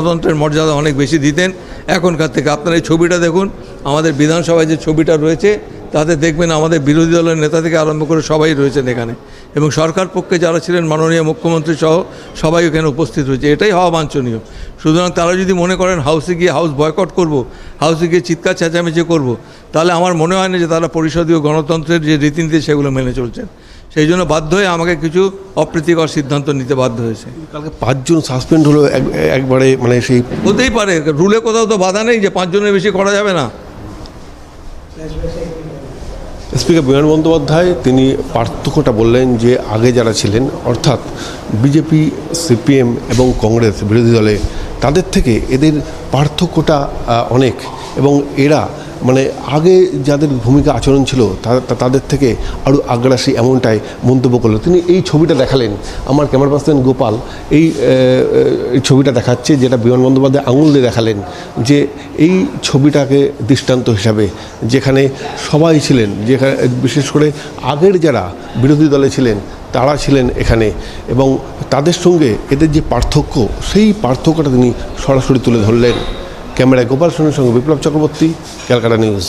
গণতন্ত্রের মর্যাদা অনেক বেশি দিতেন। এখনকার থেকে আপনারা এই ছবিটা দেখুন। আমাদের বিধানসভায় যে ছবিটা রয়েছে, তাতে দেখবেন আমাদের বিরোধী দলের নেতা থেকে আরম্ভ করে সবাই রয়েছেন এখানে। এবং সরকার পক্ষে যারা ছিলেন মাননীয় মুখ্যমন্ত্রী সহ সবাই এখানে উপস্থিত রয়েছে। এটাই হওয়া বাঞ্ছনীয়। সুতরাং তারা যদি মনে করেন হাউসে গিয়ে হাউস বয়কট করব, হাউসে গিয়ে চিৎকার চেঁচামেচি করব, তাহলে আমার মনে হয় না যে তারা পরিষদীয় গণতন্ত্রের যে রীতিনীতি সেগুলো মেনে চলছেন। সেই জন্য বাধ্য হয়ে আমাকে কিছু অপ্রীতিকর সিদ্ধান্ত নিতে বাধ্য হয়েছে। কালকে পাঁচজন সাসপেন্ড হলো এক- একবারে মানে সেই হতেই পারে রুলে কোথাও তো বাধা নেই যে পাঁচজনের বেশি করা যাবে না। স্পিকার বিমান বন্দ্যোপাধ্যায় তিনি পার্থক্যটা বললেন যে আগে যারা ছিলেন অর্থাৎ বিজেপি সিপিএম এবং কংগ্রেস বিরোধী দলে তাদের থেকে এদের পার্থক্যটা অনেক। এবং এরা মানে আগে যাদের ভূমিকা আচরণ ছিল তাদের থেকে আরও আগ্রাসী এমনটাই মন্তব্য করল। তিনি এই ছবিটা দেখালেন। আমার ক্যামেরা পার্সন গোপাল এই ছবিটা দেখাচ্ছে যেটা বিমান বন্দ্যোপাধ্যায় আঙুল দিয়ে দেখালেন যে এই ছবিটাকে দৃষ্টান্ত হিসাবে যেখানে সবাই ছিলেন, যেখানে, বিশেষ করে আগের যারা বিরোধী দলে ছিলেন, তারা ছিলেন এখানে এবং তাদের সঙ্গে এদের যে পার্থক্য, সেই পার্থক্যটা তিনি সরাসরি তুলে ধরলেন। ক্যামেরায় গোপাল সোনের সঙ্গে বিপ্লব চক্রবর্তী ক্যালকাটা নিউজ।